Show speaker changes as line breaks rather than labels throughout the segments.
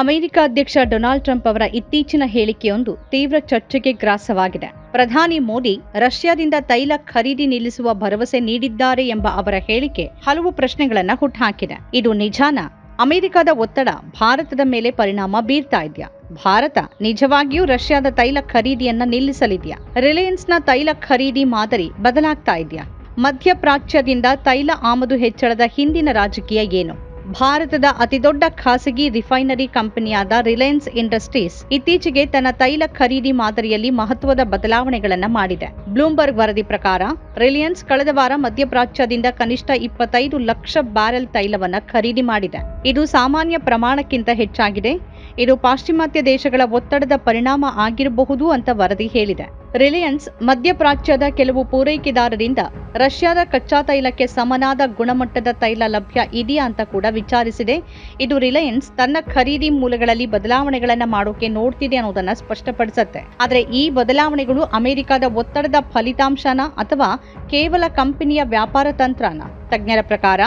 America ಅಧ್ಯಕ್ಷ Donald Trump ಅವರ ಇತ್ತೀಚಿನ ಹೇಳಿಕೆಯೊಂದು ತೀವ್ರ ಚರ್ಚೆಗೆ ಗ್ರಾಸವಾಗಿದೆ. ಪ್ರಧಾನಿ ಮೋದಿ ರಷ್ಯಾದಿಂದ ತೈಲ ಖರೀದಿ ನಿಲ್ಲಿಸುವ ಭರವಸೆ ನೀಡಿದ್ದಾರೆ ಎಂಬ ಅವರ ಹೇಳಿಕೆ ಹಲವು ಪ್ರಶ್ನೆಗಳನ್ನು ಹುಟ್ಟುಹಾಕಿದೆ ಇದು ನಿಜಾನ? ಅಮೆರಿಕದ ಒತ್ತಡ ಭಾರತದ ಮೇಲೆ ಪರಿಣಾಮ ಬೀರ್ತಾ ಇದೆಯಾ? ಭಾರತ ನಿಜವಾಗಿಯೂ ರಷ್ಯಾದ ತೈಲ ಖರೀದಿಯನ್ನ ನಿಲ್ಲಿಸಲಿದೆಯಾ? ರಿಲಯನ್ಸ್ನ ತೈಲ ಖರೀದಿ ಮಾದರಿ ಬದಲಾಗ್ತಾ ಇದೆಯಾ? ಮಧ್ಯಪ್ರಾಚ್ಯದಿಂದ ತೈಲ ಆಮದು ಹೆಚ್ಚಳದ ಹಿಂದಿನ ರಾಜಕೀಯ ಏನು? ಭಾರತದ ಅತಿದೊಡ್ಡ ಖಾಸಗಿ ರಿಫೈನರಿ ಕಂಪನಿಯಾದ ರಿಲಯನ್ಸ್ ಇಂಡಸ್ಟ್ರೀಸ್ ಇತ್ತೀಚೆಗೆ ತನ್ನ ತೈಲ ಖರೀದಿ ಮಾದರಿಯಲ್ಲಿ ಮಹತ್ವದ ಬದಲಾವಣೆಗಳನ್ನು ಮಾಡಿದೆ. ಬ್ಲೂಮ್ಬರ್ಗ್ ವರದಿ ಪ್ರಕಾರ, ರಿಲಯನ್ಸ್ ಕಳೆದ ವಾರ ಮಧ್ಯಪ್ರಾಚ್ಯದಿಂದ ಕನಿಷ್ಠ ಇಪ್ಪತ್ತೈದು ಲಕ್ಷ ಬ್ಯಾರೆಲ್ ತೈಲವನ್ನು ಖರೀದಿ ಮಾಡಿದೆ. ಇದು ಸಾಮಾನ್ಯ ಪ್ರಮಾಣಕ್ಕಿಂತ ಹೆಚ್ಚಾಗಿದೆ. ಇದು ಪಾಶ್ಚಿಮಾತ್ಯ ದೇಶಗಳ ಒತ್ತಡದ ಪರಿಣಾಮ ಆಗಿರಬಹುದು ಅಂತ ವರದಿ ಹೇಳಿದೆ. ರಿಲಯನ್ಸ್ ಮಧ್ಯಪ್ರಾಚ್ಯದ ಕೆಲವು ಪೂರೈಕೆದಾರರಿಂದ ರಷ್ಯಾದ ಕಚ್ಚಾ ತೈಲಕ್ಕೆ ಸಮನಾದ ಗುಣಮಟ್ಟದ ತೈಲ ಲಭ್ಯ ಇದೆಯಾ ಅಂತ ಕೂಡ ವಿಚಾರಿಸಿದೆ. ಇದು ರಿಲಯನ್ಸ್ ತನ್ನ ಖರೀದಿ ಮೂಲಗಳಲ್ಲಿ ಬದಲಾವಣೆಗಳನ್ನು ಮಾಡೋಕೆ ನೋಡ್ತಿದೆ ಅನ್ನೋದನ್ನ ಸ್ಪಷ್ಟಪಡಿಸುತ್ತೆ. ಆದರೆ ಈ ಬದಲಾವಣೆಗಳು ಅಮೆರಿಕದ ಒತ್ತಡದ ಫಲಿತಾಂಶನ ಅಥವಾ ಕೇವಲ ಕಂಪನಿಯ ವ್ಯಾಪಾರ ತಂತ್ರನ? ತಜ್ಞರ ಪ್ರಕಾರ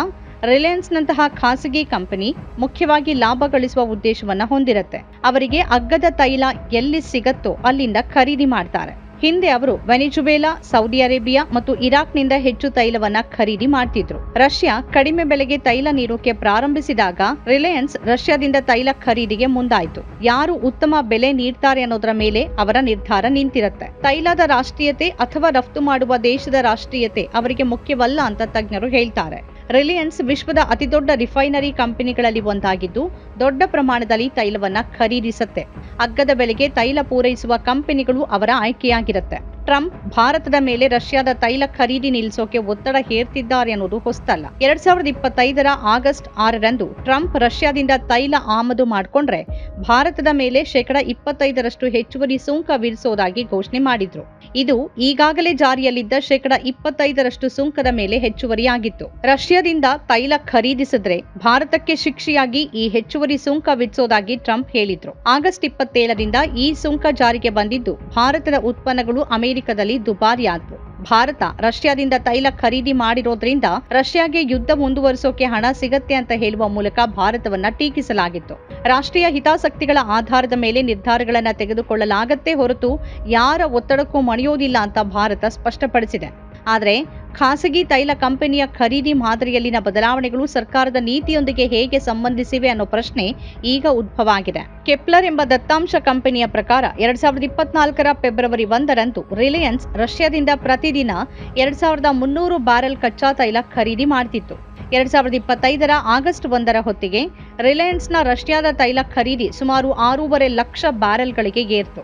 ರಿಲಯನ್ಸ್ನಂತಹ ಖಾಸಗಿ ಕಂಪನಿ ಮುಖ್ಯವಾಗಿ ಲಾಭ ಗಳಿಸುವ ಉದ್ದೇಶವನ್ನು ಹೊಂದಿರುತ್ತೆ. ಅವರಿಗೆ ಅಗ್ಗದ ತೈಲ ಎಲ್ಲಿ ಸಿಗತ್ತೋ ಅಲ್ಲಿಂದ ಖರೀದಿ ಮಾಡ್ತಾರೆ. ಹಿಂದೆ ಅವರು ವೆನಿಜುವೇಲಾ, ಸೌದಿ ಅರೇಬಿಯಾ ಮತ್ತು ಇರಾಕ್ನಿಂದ ಹೆಚ್ಚು ತೈಲವನ್ನ ಖರೀದಿ ಮಾಡ್ತಿದ್ರು. ರಷ್ಯಾ ಕಡಿಮೆ ಬೆಲೆಗೆ ತೈಲ ನೀಡೋಕೆ ಪ್ರಾರಂಭಿಸಿದಾಗ ರಿಲಯನ್ಸ್ ರಷ್ಯಾದಿಂದ ತೈಲ ಖರೀದಿಗೆ ಮುಂದಾಯಿತು. ಯಾರು ಉತ್ತಮ ಬೆಲೆ ನೀಡ್ತಾರೆ ಅನ್ನೋದರ ಮೇಲೆ ಅವರ ನಿರ್ಧಾರ ನಿಂತಿರುತ್ತೆ. ತೈಲದ ರಾಷ್ಟ್ರೀಯತೆ ಅಥವಾ ರಫ್ತು ಮಾಡುವ ದೇಶದ ರಾಷ್ಟ್ರೀಯತೆ ಅವರಿಗೆ ಮುಖ್ಯವಲ್ಲ ಅಂತ ತಜ್ಞರು ಹೇಳ್ತಾರೆ. ರಿಲಯನ್ಸ್ ವಿಶ್ವದ ಅತಿದೊಡ್ಡ ರಿಫೈನರಿ ಕಂಪನಿಗಳಲ್ಲಿ ಒಂದಾಗಿದ್ದು, ದೊಡ್ಡ ಪ್ರಮಾಣದಲ್ಲಿ ತೈಲವನ್ನು ಖರೀದಿಸುತ್ತೆ. ಅಗ್ಗದ ಬೆಲೆಗೆ ತೈಲ ಪೂರೈಸುವ ಕಂಪನಿಗಳು ಅವರ ಆಯ್ಕೆಯಾಗಿರುತ್ತೆ. ಟ್ರಂಪ್ ಭಾರತದ ಮೇಲೆ ರಷ್ಯಾದ ತೈಲ ಖರೀದಿ ನಿಲ್ಲಿಸೋಕೆ ಒತ್ತಡ ಹೇರ್ತಿದ್ದಾರೆ ಅನ್ನೋದು ಹೊಸ್ತಲ್ಲ. ಎರಡ್ ಸಾವಿರದ ಇಪ್ಪತ್ತೈದರ ಆಗಸ್ಟ್ ಆರರಂದು ಟ್ರಂಪ್ ರಷ್ಯಾದಿಂದ ತೈಲ ಆಮದು ಮಾಡಿಕೊಂಡ್ರೆ ಭಾರತದ ಮೇಲೆ ಶೇಕಡ ಇಪ್ಪತ್ತೈದರಷ್ಟು ಹೆಚ್ಚುವರಿ ಸುಂಕ ವಿಧಿಸೋದಾಗಿ ಘೋಷಣೆ ಮಾಡಿದ್ರು. ಇದು ಈಗಾಗಲೇ ಜಾರಿಯಲ್ಲಿದ್ದ ಶೇಕಡ ಇಪ್ಪತ್ತೈದರಷ್ಟು ಸುಂಕದ ಮೇಲೆ ಹೆಚ್ಚುವರಿಯಾಗಿತ್ತು. ರಷ್ಯಾದಿಂದ ತೈಲ ಖರೀದಿಸಿದ್ರೆ ಭಾರತಕ್ಕೆ ಶಿಕ್ಷೆಯಾಗಿ ಈ ಹೆಚ್ಚುವರಿ ಸುಂಕ ವಿಧಿಸೋದಾಗಿ ಟ್ರಂಪ್ ಹೇಳಿದ್ರು. ಆಗಸ್ಟ್ ಇಪ್ಪತ್ತೇಳರಿಂದ ಈ ಸುಂಕ ಜಾರಿಗೆ ಬಂದಿದ್ದು ಭಾರತದ ಉತ್ಪನ್ನಗಳು ಅಮೆರಿಕದಲ್ಲಿ ದುಬಾರಿಯಾದವು. ಭಾರತ ರಷ್ಯಾದಿಂದ ತೈಲ ಖರೀದಿ ಮಾಡಿರೋದ್ರಿಂದ ರಷ್ಯಾಗೆ ಯುದ್ಧ ಮುಂದುವರಿಸೋಕೆ ಹಣ ಸಿಗತ್ತೆ ಅಂತ ಹೇಳುವ ಮೂಲಕ ಭಾರತವನ್ನ ಟೀಕಿಸಲಾಗಿತ್ತು. ರಾಷ್ಟ್ರೀಯ ಹಿತಾಸಕ್ತಿಗಳ ಆಧಾರದ ಮೇಲೆ ನಿರ್ಧಾರಗಳನ್ನ ತೆಗೆದುಕೊಳ್ಳಲಾಗತ್ತೆ ಹೊರತು ಯಾರ ಒತ್ತಡಕ್ಕೂ ಮಣಿಯೋದಿಲ್ಲ ಅಂತ ಭಾರತ ಸ್ಪಷ್ಟಪಡಿಸಿದೆ. ಆದರೆ ಖಾಸಗಿ ತೈಲ ಕಂಪನಿಯ ಖರೀದಿ ಮಾದರಿಯಲ್ಲಿನ ಬದಲಾವಣೆಗಳು ಸರ್ಕಾರದ ನೀತಿಯೊಂದಿಗೆ ಹೇಗೆ ಸಂಬಂಧಿಸಿವೆ ಅನ್ನೋ ಪ್ರಶ್ನೆ ಈಗ ಉದ್ಭವ ಆಗಿದೆ. ಕೆಪ್ಲರ್ ಎಂಬ ದತ್ತಾಂಶ ಕಂಪನಿಯ ಪ್ರಕಾರ ಎರಡ್ ಸಾವಿರದ ಇಪ್ಪತ್ನಾಲ್ಕರ ಫೆಬ್ರವರಿ ಒಂದರಂದು ರಿಲಯನ್ಸ್ ರಷ್ಯಾದಿಂದ ಪ್ರತಿದಿನ ಎರಡ್ ಸಾವಿರದ ಮುನ್ನೂರು ಬ್ಯಾರೆಲ್ ಕಚ್ಚಾ ತೈಲ ಖರೀದಿ ಮಾಡ್ತಿತ್ತು. ಎರಡ್ ಸಾವಿರದ ಇಪ್ಪತ್ತೈದರ ಆಗಸ್ಟ್ ಒಂದರ ಹೊತ್ತಿಗೆ ರಿಲಯನ್ಸ್ನ ರಷ್ಯಾದ ತೈಲ ಖರೀದಿ ಸುಮಾರು ಆರೂವರೆ ಲಕ್ಷ ಬ್ಯಾರೆಲ್ಗಳಿಗೆ ಏರ್ತು.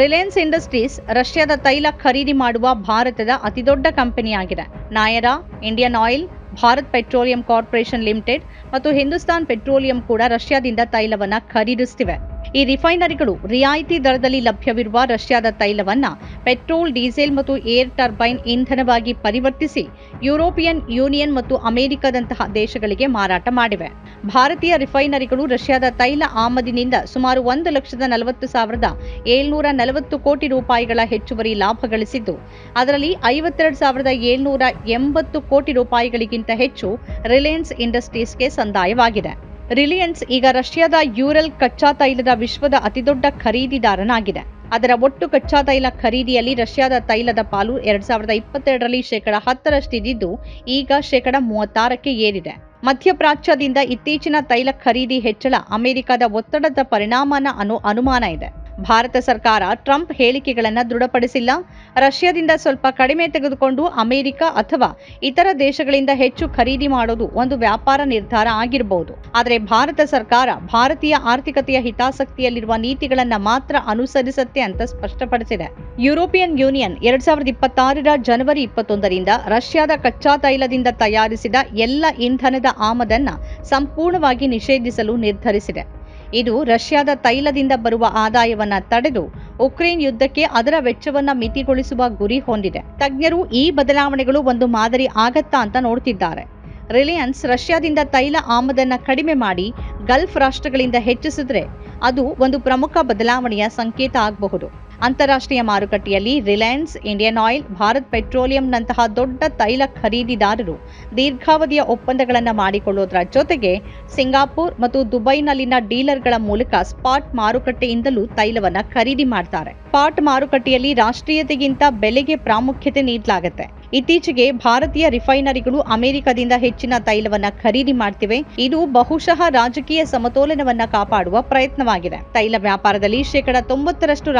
ರಿಲಯನ್ಸ್ ಇಂಡಸ್ಟ್ರೀಸ್ ರಷ್ಯಾದ ತೈಲ ಖರೀದಿ ಮಾಡುವ ಭಾರತದ ಅತಿದೊಡ್ಡ ಕಂಪನಿಯಾಗಿದೆ. Nayara Indian Oil Bharat Petroleum Corporation Limited ಮತ್ತು ಹಿಂದೂಸ್ತಾನ್ ಪೆಟ್ರೋಲಿಯಂ ಕೂಡ ರಷ್ಯಾದಿಂದ ತೈಲವನ್ನು ಖರೀದಿಸುತ್ತಿವೆ ಈ ರಿಫೈನರಿಗಳು ರಿಯಾಯಿತಿ ದರದಲ್ಲಿ ಲಭ್ಯವಿರುವ ರಷ್ಯಾದ ತೈಲವನ್ನ ಪೆಟ್ರೋಲ್, ಡೀಸೆಲ್ ಮತ್ತು ಏರ್ ಟರ್ಬೈನ್ ಇಂಧನವಾಗಿ ಪರಿವರ್ತಿಸಿ ಯುರೋಪಿಯನ್ ಯೂನಿಯನ್ ಮತ್ತು ಅಮೆರಿಕದಂತಹ ದೇಶಗಳಿಗೆ ಮಾರಾಟ ಮಾಡಿವೆ. ಭಾರತೀಯ ರಿಫೈನರಿಗಳು ರಷ್ಯಾದ ತೈಲ ಆಮದಿನಿಂದ ಸುಮಾರು ಒಂದು ಲಕ್ಷದ ನಲವತ್ತು ಸಾವಿರದ ಏಳ್ನೂರ ನಲವತ್ತು ಕೋಟಿ ರೂಪಾಯಿಗಳ ಹೆಚ್ಚುವರಿ ಲಾಭ ಗಳಿಸಿದ್ದು, ಅದರಲ್ಲಿ ಐವತ್ತೆರಡು ಸಾವಿರದ ಏಳ್ನೂರ ಎಂಬತ್ತು ಕೋಟಿ ರೂಪಾಯಿಗಳಿಗಿಂತ ಹೆಚ್ಚು ರಿಲಯನ್ಸ್ ಇಂಡಸ್ಟ್ರೀಸ್ಗೆ ಸಂದಾಯವಾಗಿದೆ. ರಿಲಯನ್ಸ್ ಈಗ ರಷ್ಯಾದ ಯೂರಲ್ ಕಚ್ಚಾ ತೈಲದ ವಿಶ್ವದ ಅತಿದೊಡ್ಡ ಖರೀದಿದಾರನಾಗಿದೆ. ಅದರ ಒಟ್ಟು ಕಚ್ಚಾ ತೈಲ ಖರೀದಿಯಲ್ಲಿ ರಷ್ಯಾದ ತೈಲದ ಪಾಲು ಎರಡ್ ಸಾವಿರದ ಇಪ್ಪತ್ತೆರಡರಲ್ಲಿ ಶೇಕಡ ಹತ್ತರಷ್ಟಿದ್ದು ಈಗ ಶೇಕಡ ಮೂವತ್ತಾರಕ್ಕೆ ಏರಿದೆ. ಮಧ್ಯಪ್ರಾಚ್ಯದಿಂದ ಇತ್ತೀಚಿನ ತೈಲ ಖರೀದಿ ಹೆಚ್ಚಳ ಅಮೆರಿಕದ ಒತ್ತಡದ ಪರಿಣಾಮನ ಅನ್ನೋ ಅನುಮಾನ ಇದೆ. ಭಾರತ ಸರ್ಕಾರ ಟ್ರಂಪ್ ಹೇಳಿಕೆಗಳನ್ನು ದೃಢಪಡಿಸಿಲ್ಲ. ರಷ್ಯಾದಿಂದ ಸ್ವಲ್ಪ ಕಡಿಮೆ ತೆಗೆದುಕೊಂಡು ಅಮೆರಿಕ ಅಥವಾ ಇತರ ದೇಶಗಳಿಂದ ಹೆಚ್ಚು ಖರೀದಿ ಮಾಡೋದು ಒಂದು ವ್ಯಾಪಾರ ನಿರ್ಧಾರ ಆಗಿರಬಹುದು ಆದರೆ ಭಾರತ ಸರ್ಕಾರ ಭಾರತೀಯ ಆರ್ಥಿಕತೆಯ ಹಿತಾಸಕ್ತಿಯಲ್ಲಿರುವ ನೀತಿಗಳನ್ನು ಮಾತ್ರ ಅನುಸರಿಸುತ್ತೆ ಅಂತ ಸ್ಪಷ್ಟಪಡಿಸಿದೆ. ಯುರೋಪಿಯನ್ ಯೂನಿಯನ್ ಎರಡ್ ಸಾವಿರದ ಇಪ್ಪತ್ತಾರರ ಜನವರಿ ಇಪ್ಪತ್ತೊಂದರಿಂದ ರಷ್ಯಾದ ಕಚ್ಚಾ ತೈಲದಿಂದ ತಯಾರಿಸಿದ ಎಲ್ಲ ಇಂಧನದ ಆಮದನ್ನ ಸಂಪೂರ್ಣವಾಗಿ ನಿಷೇಧಿಸಲು ನಿರ್ಧರಿಸಿದೆ. ಇದು ರಷ್ಯಾದ ತೈಲದಿಂದ ಬರುವ ಆದಾಯವನ್ನ ತಡೆದು ಉಕ್ರೇನ್ ಯುದ್ಧಕ್ಕೆ ಅದರ ವೆಚ್ಚವನ್ನ ಮಿತಿಗೊಳಿಸುವ ಗುರಿ ಹೊಂದಿದೆ. ತಜ್ಞರು ಈ ಬದಲಾವಣೆಗಳು ಒಂದು ಮಾದರಿ ಆಗತ್ತಾ ಅಂತ ನೋಡ್ತಿದ್ದಾರೆ. ರಿಲಯನ್ಸ್ ರಷ್ಯಾದಿಂದ ತೈಲ ಆಮದನ್ನ ಕಡಿಮೆ ಮಾಡಿ ಗಲ್ಫ್ ರಾಷ್ಟ್ರಗಳಿಂದ ಹೆಚ್ಚಿಸಿದ್ರೆ ಅದು ಒಂದು ಪ್ರಮುಖ ಬದಲಾವಣೆಯ ಸಂಕೇತ ಆಗಬಹುದು. ಅಂತಾರಾಷ್ಟ್ರೀಯ ಮಾರುಕಟ್ಟೆಯಲ್ಲಿ ರಿಲಯನ್ಸ್, ಇಂಡಿಯನ್ ಆಯಿಲ್, ಭಾರತ್ ಪೆಟ್ರೋಲಿಯಂನಂತಹ ದೊಡ್ಡ ತೈಲ ಖರೀದಿದಾರರು ದೀರ್ಘಾವಧಿಯ ಒಪ್ಪಂದಗಳನ್ನು ಮಾಡಿಕೊಳ್ಳುವುದರ ಜೊತೆಗೆ ಸಿಂಗಾಪುರ್ ಮತ್ತು ದುಬೈನಲ್ಲಿನ ಡೀಲರ್ಗಳ ಮೂಲಕ ಸ್ಪಾಟ್ ಮಾರುಕಟ್ಟೆಯಿಂದಲೂ ತೈಲವನ್ನು ಖರೀದಿ ಮಾಡ್ತಾರೆ. ಸ್ಪಾಟ್ ಮಾರುಕಟ್ಟೆಯಲ್ಲಿ ರಾಷ್ಟ್ರೀಯತೆಗಿಂತ ಬೆಲೆಗೆ ಪ್ರಾಮುಖ್ಯತೆ ನೀಡಲಾಗುತ್ತೆ. ಇತ್ತೀಚೆಗೆ ಭಾರತೀಯ ರಿಫೈನರಿಗಳು ಅಮೆರಿಕದಿಂದ ಹೆಚ್ಚಿನ ತೈಲವನ್ನು ಖರೀದಿ ಮಾಡ್ತಿವೆ. ಇದು ಬಹುಶಃ ರಾಜಕೀಯ ಸಮತೋಲನವನ್ನು ಕಾಪಾಡುವ ಪ್ರಯತ್ನವಾಗಿದೆ. ತೈಲ ವ್ಯಾಪಾರದಲ್ಲಿ ಶೇಕಡ ತೊಂಬತ್ತರಷ್ಟು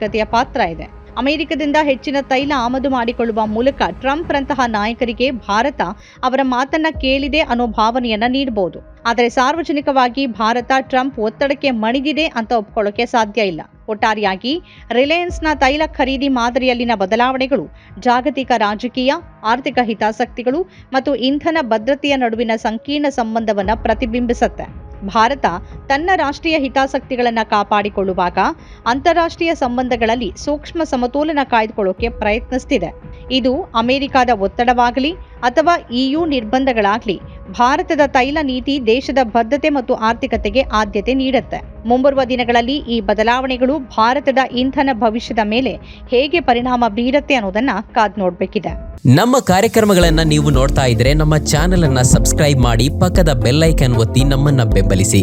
ರಾಜತಾಂತ್ರಿಕತೆಯ ಪಾತ್ರ ಇದೆ. ಅಮೆರಿಕದಿಂದ ಹೆಚ್ಚಿನ ತೈಲ ಆಮದು ಮಾಡಿಕೊಳ್ಳುವ ಮೂಲಕ ಟ್ರಂಪ್ ರಂತಹ ನಾಯಕರಿಗೆ ಭಾರತ ಅವರ ಮಾತನ್ನ ಕೇಳಿದೆ ಅನ್ನೋ ಭಾವನೆಯನ್ನ ನೀಡಬಹುದು ಆದರೆ ಸಾರ್ವಜನಿಕವಾಗಿ ಭಾರತ ಟ್ರಂಪ್ ಒತ್ತಡಕ್ಕೆ ಮಣಿದಿದೆ ಅಂತ ಒಪ್ಕೊಳ್ಳೋಕೆ ಸಾಧ್ಯ ಇಲ್ಲ. ಒಟ್ಟಾರೆಯಾಗಿ ರಿಲಯನ್ಸ್ನ ತೈಲ ಖರೀದಿ ಮಾದರಿಯಲ್ಲಿನ ಬದಲಾವಣೆಗಳು, ಜಾಗತಿಕ ರಾಜಕೀಯ, ಆರ್ಥಿಕ ಹಿತಾಸಕ್ತಿಗಳು ಮತ್ತು ಇಂಧನ ಭದ್ರತೆಯ ನಡುವಿನ ಸಂಕೀರ್ಣ ಸಂಬಂಧವನ್ನು ಪ್ರತಿಬಿಂಬಿಸುತ್ತೆ. ಭಾರತ ತನ್ನ ರಾಷ್ಟ್ರೀಯ ಹಿತಾಸಕ್ತಿಗಳನ್ನು ಕಾಪಾಡಿಕೊಳ್ಳುವಾಗ ಅಂತಾರಾಷ್ಟ್ರೀಯ ಸಂಬಂಧಗಳಲ್ಲಿ ಸೂಕ್ಷ್ಮ ಸಮತೋಲನ ಕಾಯ್ದುಕೊಳ್ಳೋಕೆ ಪ್ರಯತ್ನಿಸ್ತಿದೆ. ಇದು ಅಮೆರಿಕದ ಒತ್ತಡವಾಗಲಿ ಅಥವಾ ಇಯು ನಿರ್ಬಂಧಗಳಾಗಲಿ, ಭಾರತದ ತೈಲ ನೀತಿ ದೇಶದ ಬದ್ಧತೆ ಮತ್ತು ಆರ್ಥಿಕತೆಗೆ ಆದ್ಯತೆ ನೀಡುತ್ತೆ. ಮುಂಬರುವ ದಿನಗಳಲ್ಲಿ ಈ ಬದಲಾವಣೆಗಳು ಭಾರತದ ಇಂಧನ ಭವಿಷ್ಯದ ಮೇಲೆ ಹೇಗೆ ಪರಿಣಾಮ ಬೀರುತ್ತೆ ಅನ್ನೋದನ್ನ ಕಾದ್ ನೋಡಬೇಕಿದೆ.
ನಮ್ಮ ಕಾರ್ಯಕ್ರಮಗಳನ್ನ ನೀವು ನೋಡ್ತಾ ಇದ್ರೆ ನಮ್ಮ ಚಾನೆಲ್ ಅನ್ನ ಸಬ್ಸ್ಕ್ರೈಬ್ ಮಾಡಿ ಪಕ್ಕದ ಬೆಲ್ಲೈಕನ್ ಒತ್ತಿ ನಮ್ಮನ್ನ ಬೆಂಬಲಿಸಿ.